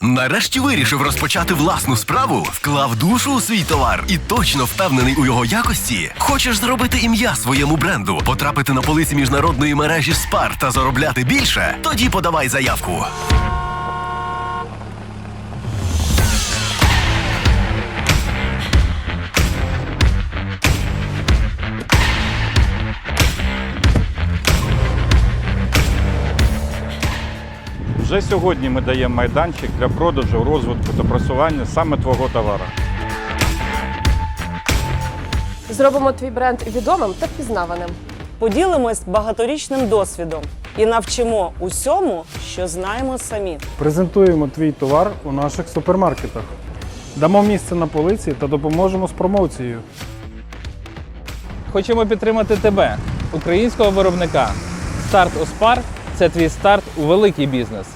Нарешті вирішив розпочати власну справу, вклав душу у свій товар і точно впевнений у його якості. Хочеш зробити ім'я своєму бренду, потрапити на полиці міжнародної мережі Спар та заробляти більше? Тоді подавай заявку. Вже сьогодні ми даємо майданчик для продажу, розвитку та просування саме твого товару. Зробимо твій бренд відомим та впізнаваним. Поділимось багаторічним досвідом і навчимо усьому, що знаємо самі. Презентуємо твій товар у наших супермаркетах. Дамо місце на полиці та допоможемо з промоцією. Хочемо підтримати тебе, українського виробника. Старт Оспар це твій старт у великий бізнес.